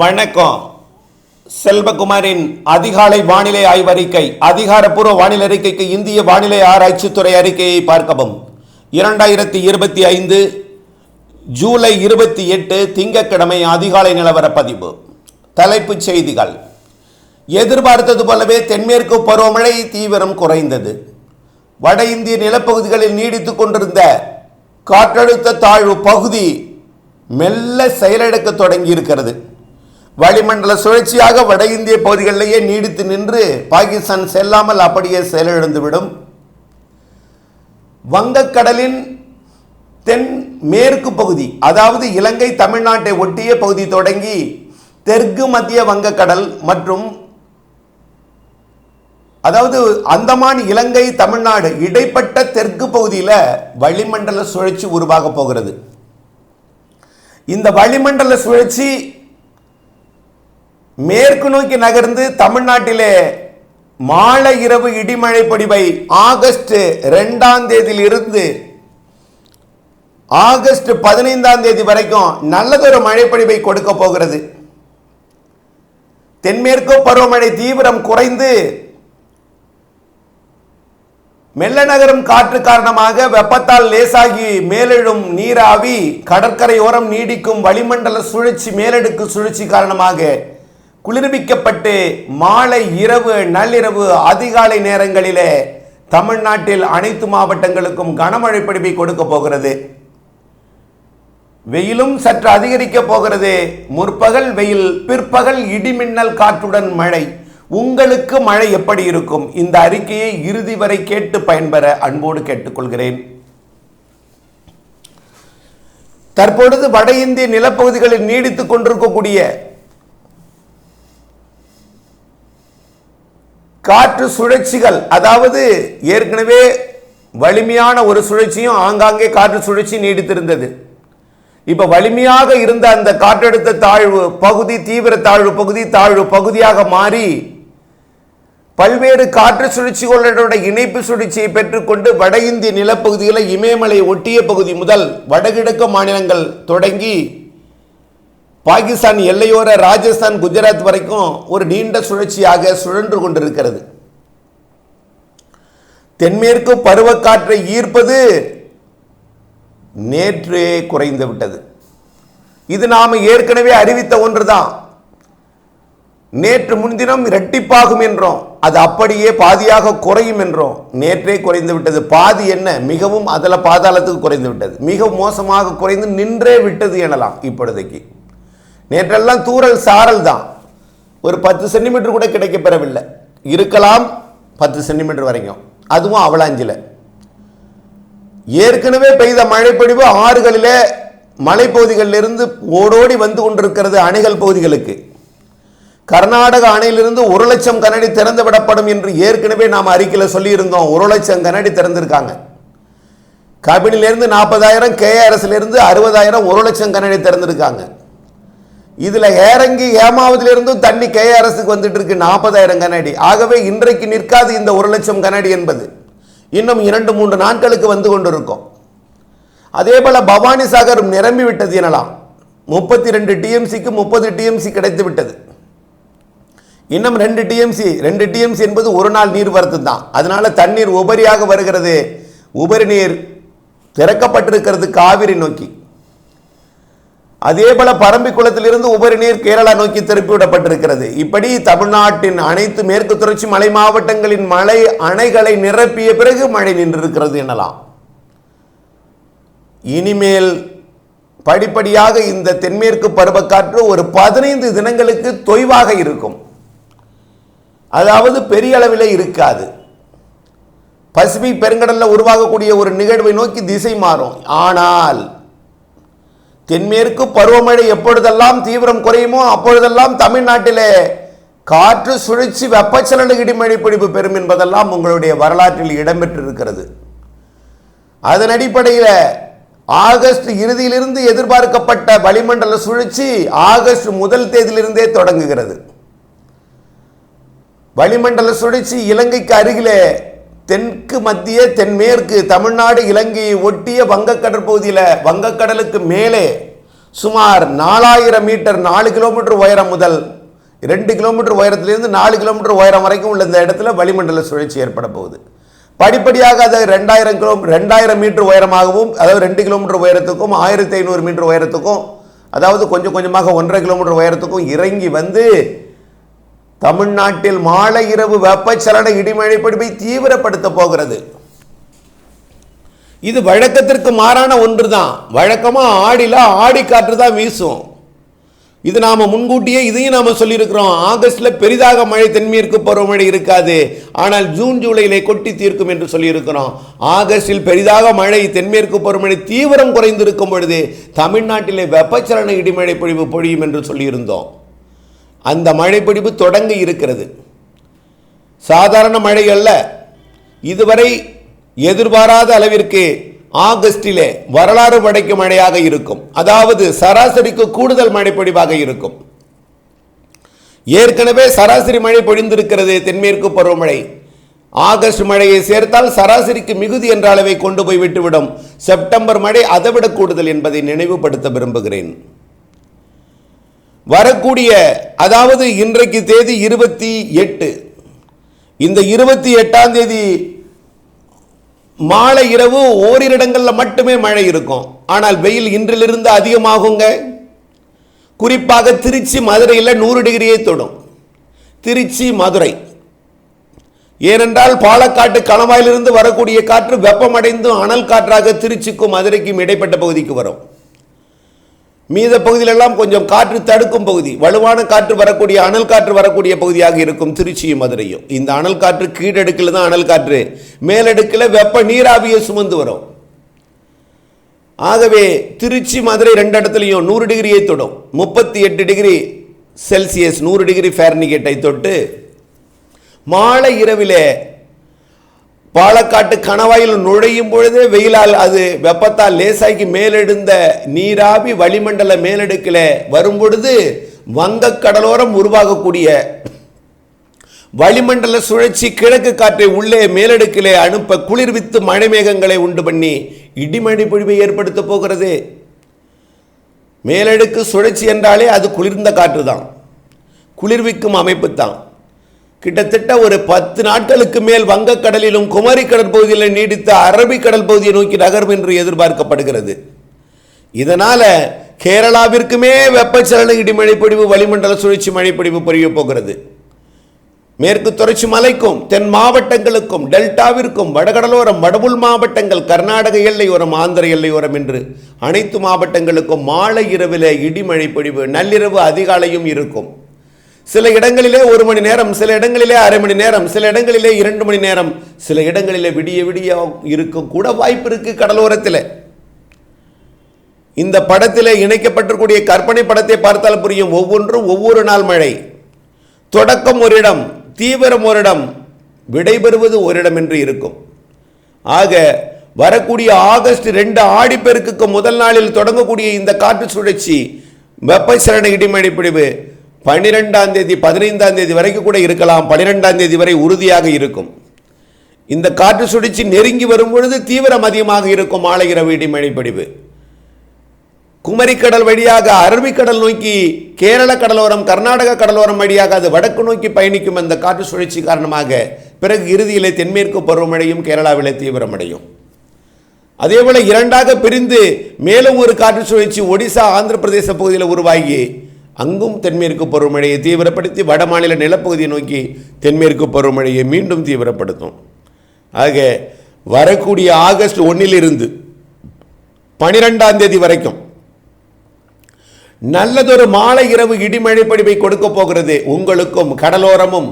வணக்கம். செல்வகுமாரின் அதிகாலை வானிலை ஆய்வறிக்கை அதிகாரப்பூர்வ வானிலை அறிக்கைக்கு இந்திய வானிலை ஆராய்ச்சித்துறை அறிக்கையை பார்க்கவும். இரண்டாயிரத்தி இருபத்தி ஐந்து ஜூலை இருபத்தி எட்டு திங்கக்கிழமை அதிகாலை நிலவர பதிவு தலைப்புச் செய்திகள். எதிர்பார்த்தது போலவே தென்மேற்கு பருவமழை தீவிரம் குறைந்தது. வட இந்திய நிலப்பகுதிகளில் நீடித்துக் கொண்டிருந்த காற்றழுத்த தாழ்வு பகுதி மெல்ல செயலிழக்க தொடங்கி இருக்கிறது வளிமண்டல சுழற்சியாக வட இந்திய பகுதிகளிலேயே நீடித்து நின்று பாகிஸ்தான் செல்லாமல் அப்படியே செயலிழந்துவிடும். வங்கக்கடலின் தென் மேற்கு பகுதி அதாவது இலங்கை தமிழ்நாட்டை ஒட்டிய பகுதி தொடங்கி தெற்கு மத்திய வங்கக்கடல் மற்றும் அதாவது அந்தமான் இலங்கை தமிழ்நாடு இடைப்பட்ட தெற்கு பகுதியில் வளிமண்டல சுழற்சி உருவாக போகிறது. இந்த வளிமண்டல சுழற்சி மேற்கு நோக்கி நகர்ந்து தமிழ்நாட்டிலே மாலை இரவு இடிமழை பொடிவை ஆகஸ்ட் ரெண்டாம் தேதியிலிருந்து ஆகஸ்ட் பதினைந்தாம் தேதி வரைக்கும் நல்லதொரு மழைப்பொழிவை கொடுக்க போகிறது. தென்மேற்கு பருவமழை தீவிரம் குறைந்து மெல்ல நகரும் காற்று காரணமாக வெப்பத்தால் லேசாகி மேலெழும் நீராவி கடற்கரையோரம் நீடிக்கும் வளிமண்டல சுழற்சி மேலடுக்கு சுழற்சி காரணமாக குளிர்விக்கப்பட்டு மாலை இரவு நள்ளிரவு அதிகாலை நேரங்களிலே தமிழ்நாட்டில் அனைத்து மாவட்டங்களுக்கும் கனமழை பிடிப்பை கொடுக்க போகிறது. வெயிலும் சற்று அதிகரிக்க போகிறது. முற்பகல் வெயில் பிற்பகல் இடிமின்னல் காற்றுடன் மழை. உங்களுக்கு மழை எப்படி இருக்கும்? இந்த அறிக்கையை இறுதி வரை கேட்டு பயன்பெற அன்போடு கேட்டுக்கொள்கிறேன். தற்பொழுது வட இந்திய நிலப்பகுதிகளில் நீடித்துக் கொண்டிருக்கக்கூடிய காற்று சுழற்சிகள் அதாவது ஏற்கனவே வலிமையான ஒரு சுழற்சியும் ஆங்காங்கே காற்று சுழற்சி நீடித்திருந்தது. இப்போ வலிமையாக இருந்த அந்த காற்றழுத்த தாழ்வு பகுதி தீவிர தாழ்வு பகுதி தாழ்வு பகுதியாக மாறி பல்வேறு காற்று சுழற்சிகளோட இணைப்பு சுழற்சியை பெற்றுக்கொண்டு வட இந்திய நிலப்பகுதிகளை இமயமலை ஒட்டிய பகுதி முதல் வடகிழக்கு மாநிலங்கள் தொடங்கி பாகிஸ்தான் எல்லையோர ராஜஸ்தான் குஜராத் வரைக்கும் ஒரு நீண்ட சுழற்சியாக சுழன்று கொண்டிருக்கிறது. தென்மேற்கு பருவக்காற்றை ஈர்ப்பது நேற்றே குறைந்து விட்டது. இது நாம் ஏற்கனவே அறிவித்த ஒன்றுதான். நேற்று முன்தினம் இரட்டிப்பாகும் என்றோம். அது அப்படியே பாதியாக குறையும் என்றோம். நேற்றே குறைந்து விட்டது. பாதி என்ன? மிகவும் அதில் பாதாளத்துக்கு குறைந்து விட்டது. மிக மோசமாக குறைந்து நின்றே விட்டது எனலாம் இப்பொழுதைக்கு. நேற்றெல்லாம் தூறல் சாரல் தான். ஒரு பத்து சென்டிமீட்டர் கூட கிடைக்க பெறவில்லை. இருக்கலாம் பத்து சென்டிமீட்டர் வரைக்கும். அதுவும் அவலாஞ்சில். ஏற்கனவே பெய்த மழைப்பொழிவு ஆறுகளிலே மலைப்பகுதிகளிலிருந்து ஓடோடி வந்து கொண்டிருக்கிறது அணைகள் பகுதிகளுக்கு. கர்நாடக அணையிலிருந்து ஒரு லட்சம் கனடி திறந்து விடப்படும் என்று ஏற்கனவே நாம் அறிக்கையில் சொல்லியிருந்தோம். ஒரு லட்சம் கனடி திறந்திருக்காங்க. கபினிலேருந்து நாற்பதாயிரம் கேஆர்எஸ்லேருந்து அறுபதாயிரம் ஒரு லட்சம் கனடி திறந்திருக்காங்க. இதில் ஏறங்கி ஏமாவதிலிருந்தும் தண்ணி கேஆர்எஸ்க்கு வந்துட்டு இருக்கு நாற்பதாயிரம் கனடி ஆகவே இன்றைக்கு நிற்காது இந்த ஒரு லட்சம் கனடி என்பது. இன்னும் இரண்டு மூன்று நாட்களுக்கு வந்து கொண்டிருக்கும். அதே போல பவானி சாகர் நிரம்பி விட்டது எனலாம். முப்பத்தி ரெண்டு டிஎம்சிக்கு முப்பது டிஎம்சி கிடைத்து விட்டது. இன்னும் ரெண்டு டிஎம்சி ரெண்டு டிஎம்சி என்பது ஒரு நாள் நீர் வரத்து தான் அதனால தண்ணீர் உபரியாக வருகிறது. உபரி நீர் திறக்கப்பட்டிருக்கிறது காவிரி நோக்கி. அதே போல பரம்பிக்குளத்திலிருந்து உபரி நீர் கேரளா நோக்கி திருப்பிவிடப்பட்டிருக்கிறது. இப்படி தமிழ்நாட்டின் அனைத்து மேற்கு தொடர்ச்சி மலை மாவட்டங்களின் மலை அணைகளை நிரப்பிய பிறகு மழை நின்றிருக்கிறது எனலாம். இனிமேல் படிப்படியாக இந்த தென்மேற்கு பருவக்காற்று ஒரு பதினைந்து தினங்களுக்கு தொய்வாக இருக்கும். அதாவது பெரிய அளவில் இருக்காது. பசிபிக் பெருங்கடலில் உருவாகக்கூடிய ஒரு நிகழ்வை நோக்கி திசை மாறும். ஆனால் தென்மேற்கு பருவமழை எப்பொழுதெல்லாம் தீவிரம் குறையுமோ அப்பொழுதெல்லாம் தமிழ்நாட்டிலே காற்று சுழற்சி வெப்பச்சலன இடிமழை பிடிப்பு பெறும் என்பதெல்லாம் உங்களுடைய வரலாற்றில் இடம்பெற்றிருக்கிறது. அதன் அடிப்படையில் ஆகஸ்ட் இறுதியிலிருந்து எதிர்பார்க்கப்பட்ட வளிமண்டல சுழற்சி ஆகஸ்ட் முதல் தேதியிலிருந்தே தொடங்குகிறது. வளிமண்டல சுழற்சி இலங்கைக்கு அருகிலே தெற்கு மத்திய தென்மேற்கு தமிழ்நாடு இலங்கையை ஒட்டிய வங்கக்கடல் பகுதியில் வங்கக்கடலுக்கு மேலே சுமார் நாலாயிரம் மீட்டர் நாலு கிலோமீட்டர் உயரம் முதல் ரெண்டு கிலோமீட்டர் உயரத்திலிருந்து நாலு கிலோமீட்டர் உயரம் வரைக்கும் உள்ள இந்த இடத்துல வளிமண்டல சுழற்சி ஏற்பட போகுது. படிப்படியாக அது ரெண்டாயிரம் கிலோ ரெண்டாயிரம் மீட்டர் உயரமாகவும் அதாவது ரெண்டு கிலோமீட்டர் உயரத்துக்கும் ஆயிரத்தி ஐநூறு மீட்டர் உயரத்துக்கும் அதாவது கொஞ்சம் கொஞ்சமாக ஒன்றரை கிலோமீட்டர் உயரத்துக்கும் இறங்கி வந்து தமிழ்நாட்டில் மாலை இரவு வெப்பச்சலன இடிமழை பிடிப்பை தீவிரப்படுத்த போகிறது. இது வழக்கத்திற்கு மாறான ஒன்று தான் வழக்கமாக ஆடியில் ஆடி காற்று தான் வீசும். இது நாம் முன்கூட்டியே இதையும் நாம் சொல்லியிருக்கிறோம். ஆகஸ்டில் பெரிதாக மழை தென்மேற்கு பருவமழை இருக்காது. ஆனால் ஜூன் ஜூலையிலே கொட்டி தீர்க்கும் என்று சொல்லியிருக்கிறோம். ஆகஸ்டில் பெரிதாக மழை தென்மேற்கு பருவமழை தீவிரம் குறைந்திருக்கும் பொழுது தமிழ்நாட்டிலே வெப்பச்சலன இடிமழை பொழிவு பொழியும் என்று சொல்லியிருந்தோம். அந்த மழைப்பிடிப்பு தொடங்கி இருக்கிறது. சாதாரண மழை அல்ல. இதுவரை எதிர்பாராத அளவிற்கு ஆகஸ்டிலே வரலாறு படைக்கும் மழையாக இருக்கும். அதாவது சராசரிக்கு கூடுதல் மழைப்பொடிவாக இருக்கும். ஏற்கனவே சராசரி மழை பொழிந்திருக்கிறது தென்மேற்கு பருவமழை. ஆகஸ்ட் மழையை சேர்த்தால் சராசரிக்கு மிகுதி என்ற அளவை கொண்டு போய் விட்டுவிடும். செப்டம்பர் மழை அதைவிட கூடுதல் என்பதை நினைவுபடுத்த விரும்புகிறேன். வரக்கூடிய அதாவது இன்றைக்கு தேதி இருபத்தி எட்டு. இந்த இருபத்தி எட்டாம் தேதி மாலை இரவு ஓரிரு இடங்களில் மட்டுமே மழை இருக்கும். ஆனால் வெயில் இன்றிலிருந்து அதிகமாகுங்க. குறிப்பாக திருச்சி மதுரையில் நூறு டிகிரியை தொடும். திருச்சி மதுரை. ஏனென்றால் பாலக்காட்டு கணவாயிலிருந்து வரக்கூடிய காற்று வெப்பமடைந்து அனல் காற்றாக திருச்சிக்கும் மதுரைக்கும் இடைப்பட்ட பகுதிக்கு வரும். மீத பகுதியிலெல்லாம் கொஞ்சம் காற்று தடுக்கும் பகுதி வலுவான காற்று வரக்கூடிய அனல் காற்று வரக்கூடிய பகுதியாக இருக்கும் திருச்சியும் மதுரையும். இந்த அனல் காற்று கீழடுக்கில் தான் அனல் காற்று மேலடுக்கில் வெப்ப நீராவியை சுமந்து வரும். ஆகவே திருச்சி மதுரை ரெண்டு இடத்துலையும் நூறு டிகிரியை தொடும். முப்பத்தி எட்டு டிகிரி செல்சியஸ் நூறு டிகிரி ஃபேர்னிகேட்டை தொட்டு மாலை இரவிலே பாலக்காட்டு கணவாயில் நுழையும் பொழுதே வெயிலால் அது வெப்பத்தால் லேசாக்கி மேலெழுந்த நீராவி வளிமண்டல மேலடுக்கில் வரும் பொழுது வங்க கடலோரம் உருவாகக்கூடிய வளிமண்டல சுழற்சி கிழக்கு காற்றை உள்ளே மேலடுக்கிலே அனுப்ப குளிர்வித்து மழை மேகங்களை உண்டு பண்ணி இடிமழை பொழிவை ஏற்படுத்த போகிறது. மேலடுக்கு சுழற்சி என்றாலே அது குளிர்ந்த காற்று தான் குளிர்விக்கும் அமைப்பு தான் கிட்டத்தட்ட ஒரு பத்து நாட்களுக்கு மேல் வங்கக்கடலிலும் குமரி கடற்பகுதியில் நீடித்த அரபிக்கடல் பகுதியை நோக்கி நகரும் என்று எதிர்பார்க்கப்படுகிறது. இதனால கேரளாவிற்குமே வெப்பச்சலன இடி மழைப்பொடிவு வளிமண்டல சுழற்சி மழைப்பொடிவு பொழிய போகிறது. மேற்கு தொடர்ச்சி மலைக்கும் தென் மாவட்டங்களுக்கும் டெல்டாவிற்கும் வடகடலோரம் வடபுல் மாவட்டங்கள் கர்நாடக எல்லையோரம் ஆந்திர எல்லையோரம் என்று அனைத்து மாவட்டங்களுக்கும் மாலை இரவில் இடிமழை பொழிவு நள்ளிரவு அதிகாலையும் இருக்கும். சில இடங்களிலே ஒரு மணி நேரம் சில இடங்களிலே அரை மணி நேரம் சில இடங்களிலே இரண்டு மணி நேரம் சில இடங்களிலே விடிய விடிய இருக்கும் கூட வாய்ப்பு இருக்கு கடலோரத்தில். இந்த படத்தில் இணைக்கப்பட்டிருக்கூடிய கற்பனை படத்தை பார்த்தால் புரியும். ஒவ்வொன்றும் ஒவ்வொரு நாள் மழை. தொடக்கம் ஒரு இடம் தீவிரம் ஒரு இடம் விடைபெறுவது ஒரு இடம் என்று இருக்கும். ஆக வரக்கூடிய ஆகஸ்ட் ரெண்டு ஆடிப்பெருக்குக்கு முதல் நாளில் தொடங்கக்கூடிய இந்த காற்று சுழற்சி வெப்பச்சலன இடிமழை பிடிவு பன்னிரெண்டாம் தேதி பதினைந்தாம் தேதி வரைக்கும் கூட இருக்கலாம். பன்னிரெண்டாம் தேதி வரை உறுதியாக இருக்கும். இந்த காற்று சுழற்சி நெருங்கி வரும் பொழுது தீவிரம் அதிகமாக இருக்கும் மாலை இரவு குமரிக்கடல் வழியாக அரபிக்கடல் நோக்கி கேரள கடலோரம் கர்நாடக கடலோரம் வழியாக அது வடக்கு நோக்கி பயணிக்கும் அந்த காற்று சுழற்சி காரணமாக பிறகு இறுதியிலே தென்மேற்கு பருவமழையும் கேரளாவிலே தீவிரமடையும். அதேபோல இரண்டாக பிரிந்து மேலும் ஒரு காற்று சுழற்சி ஒடிசா ஆந்திர பிரதேச பகுதியில் உருவாகி அங்கும் தென்மேற்கு பருவமழையை தீவிரப்படுத்தி வட மாநில நிலப்பகுதியை நோக்கி தென்மேற்கு பருவமழையை மீண்டும் தீவிரப்படுத்தும். ஆக வரக்கூடிய ஆகஸ்ட் ஒன்னிலிருந்து பனிரெண்டாம் தேதி வரைக்கும் நல்லதொரு மாலை இரவு இடிமழை படிப்பை கொடுக்க போகிறது. உங்களுக்கும் கடலோரமும்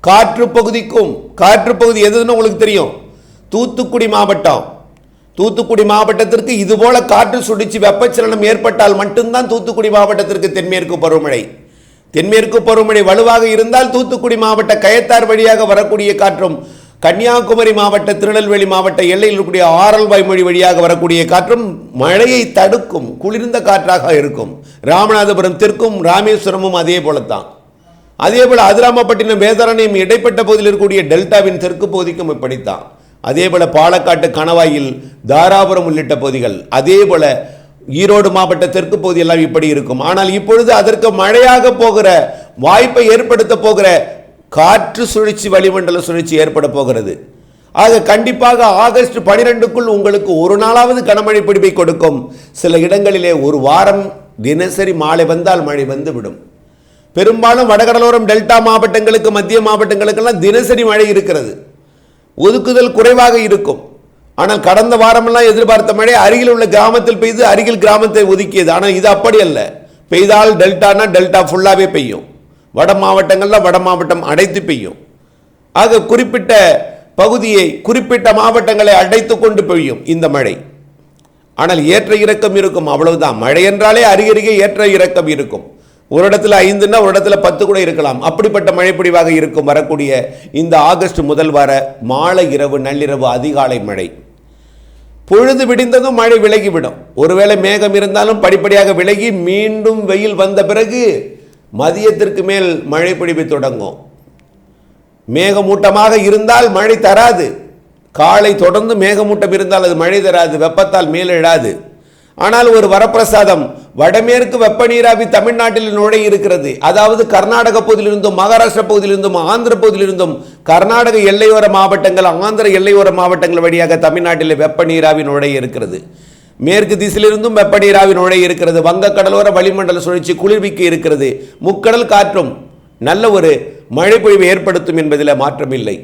காற்று பகுதிக்கும் காற்று பகுதி எதுன்னு உங்களுக்கு தெரியும். தூத்துக்குடி மாவட்டம் தூத்துக்குடி மாவட்டத்திற்கு இதுபோல காற்று சுடிச்சு வெப்பச்சலனம் ஏற்பட்டால் மட்டும்தான் தூத்துக்குடி மாவட்டத்திற்கு தென்மேற்கு பருவமழை. தென்மேற்கு பருவமழை வலுவாக இருந்தால் தூத்துக்குடி மாவட்ட கயத்தார் வழியாக வரக்கூடிய காற்றும் கன்னியாகுமரி மாவட்ட திருநெல்வேலி மாவட்ட எல்லையில் இருக்கக்கூடிய ஆரல் வாய்மொழி வழியாக வரக்கூடிய காற்றும் மழையை தடுக்கும் குளிர்ந்த காற்றாக இருக்கும். ராமநாதபுரம் தெற்கும் ராமேஸ்வரமும் அதே போலத்தான். அதே போல அதிராமப்பட்டினம் வேதாரண்யம் இடைப்பட்ட பகுதியில் இருக்கக்கூடிய டெல்டாவின் தெற்கு பகுதிக்கும் இப்படித்தான். அதேபோல பாலக்காட்டு கணவாயில் தாராபுரம் உள்ளிட்ட பகுதிகள் அதேபோல ஈரோடு மாவட்ட தெற்கு பகுதி எல்லாம் இப்படி இருக்கும். ஆனால் இப்பொழுது அதற்கு மழையாக போகிற வாய்ப்பை ஏற்படுத்த போகிற காற்று சுழற்சி வளிமண்டல சுழற்சி ஏற்பட போகிறது. ஆக கண்டிப்பாக ஆகஸ்ட் பனிரெண்டுக்குள் உங்களுக்கு ஒரு நாளாவது கனமழை பிடிப்பை கொடுக்கும். சில இடங்களிலே ஒரு வாரம் தினசரி மாலை வந்தால் மழை வந்து விடும். பெரும்பாலும் வடகடலோரம் டெல்டா மாவட்டங்களுக்கு மத்திய மாவட்டங்களுக்கெல்லாம் தினசரி மழை இருக்கிறது. ஒதுக்குதல் குறைவாக இருக்கும். ஆனால் கடந்த வாரமெல்லாம் எதிர்பார்த்த மழை அருகில் உள்ள கிராமத்தில் பெய்து அருகில் கிராமத்தை ஒதுக்கியது. ஆனால் இது அப்படி அல்ல. பெய்தால் டெல்டானா டெல்டா ஃபுல்லாகவே பெய்யும். வட மாவட்டங்களில் வட மாவட்டம் அடைத்து பெய்யும். ஆக குறிப்பிட்ட பகுதியை குறிப்பிட்ட மாவட்டங்களை அடைத்து கொண்டு பெய்யும் இந்த மழை. ஆனால் ஏற்ற இறக்கம் இருக்கும். அவ்வளவுதான். மழை என்றாலே அருகருகே ஏற்ற இறக்கம் இருக்கும். ஒரு இடத்துல ஐந்துன்னா ஒரு இடத்துல பத்து கூட இருக்கலாம். அப்படிப்பட்ட மழைப்பொழிவாக இருக்கும் வரக்கூடிய இந்த ஆகஸ்ட் முதல் வார மாலை இரவு நள்ளிரவு அதிகாலை மழை. பொழுது விடிந்ததும் மழை விலகிவிடும். ஒருவேளை மேகம் இருந்தாலும் படிப்படியாக விலகி மீண்டும் வெயில் வந்த பிறகு மதியத்திற்கு மேல் மழை பொழிவு தொடங்கும். மேகமூட்டமாக இருந்தால் மழை தராது. காலை தொடர்ந்து மேகமூட்டம் இருந்தால் அது மழை தராது. வெப்பத்தால் மேலெழாது. ஆனால் ஒரு வரப்பிரசாதம் வடமேற்கு வெப்ப நீராவி தமிழ்நாட்டில் நுழைய இருக்கிறது. அதாவது கர்நாடக பகுதியிலிருந்தும் மகாராஷ்டிரா பகுதியிலிருந்தும் ஆந்திர பகுதியிலிருந்தும் கர்நாடக எல்லையோர மாவட்டங்கள் ஆந்திர எல்லையோர மாவட்டங்கள் வழியாக தமிழ்நாட்டில் வெப்ப நீராவி நுழைய இருக்கிறது. மேற்கு திசையிலிருந்தும் வெப்ப நீராவி நுழைய இருக்கிறது. வங்கக்கடலோர வளிமண்டல சுழற்சி குளிர்விக்க இருக்கிறது. முக்கடல் காற்றும் நல்ல ஒரு மழை ஏற்படுத்தும் என்பதில் மாற்றமில்லை.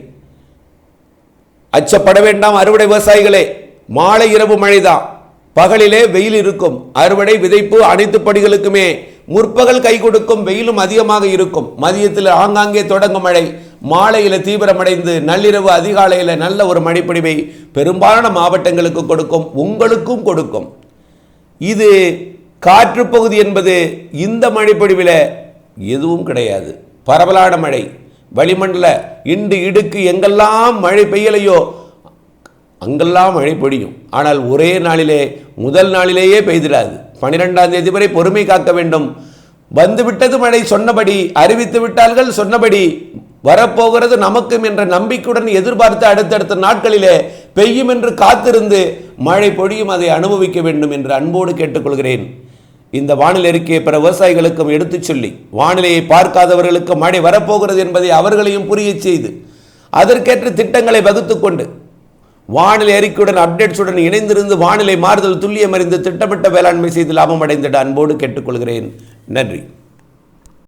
அச்சப்பட வேண்டாம் அறுவடை விவசாயிகளே. மாலை இரவு மழைதான். பகலிலே வெயில் இருக்கும். அறுவடை விதைப்பு அனைத்து படிகளுக்குமே முற்பகல் கை கொடுக்கும் வெயிலும் அதிகமாக இருக்கும். மதியத்தில் ஆங்காங்கே தொடங்கும் மழை. மாலையில் தீவிரமடைந்து நள்ளிரவு அதிகாலையில் நல்ல ஒரு மழைப்பொழிவை பெரும்பாலான மாவட்டங்களுக்கு கொடுக்கும் உங்களுக்கும் கொடுக்கும். இது காற்று பகுதி என்பது இந்த மழைப்பொழிவில் எதுவும் கிடையாது. பரவலான மழை. வளிமண்டல இண்டு இடுக்கு எங்கெல்லாம் மழை பெய்யலையோ அங்கெல்லாம் மழை பொழியும். ஆனால் ஒரே நாளிலே முதல் நாளிலேயே பெய்திடாது. பனிரெண்டாம் தேதி வரை பொறுமை காக்க வேண்டும். வந்துவிட்டது மழை சொன்னபடி அறிவித்து விட்டார்கள் சொன்னபடி வரப்போகிறது நமக்கும் என்ற நம்பிக்கையுடன் எதிர்பார்த்து அடுத்தடுத்த நாட்களிலே பெய்யும் என்று காத்திருந்து மழை பொழியும் அதை அனுபவிக்க வேண்டும் என்று அன்போடு கேட்டுக்கொள்கிறேன். இந்த வானிலை அறிக்கையை பிற விவசாயிகளுக்கும் எடுத்துச் சொல்லி வானிலையை பார்க்காதவர்களுக்கு மழை வரப்போகிறது என்பதை அவர்களையும் புரியச் செய்து அதற்கேற்ற திட்டங்களை வகுத்து கொண்டு வானிலை அறிக்கையுடன் அப்டேட்ஸுடன் இணைந்திருந்து வானிலை மாறுதல் துல்லியம் அறிந்து திட்டமிட்ட வேளாண்மை செய்து லாபம் அடைந்திட அன்போடு கேட்டுக்கொள்கிறேன். நன்றி.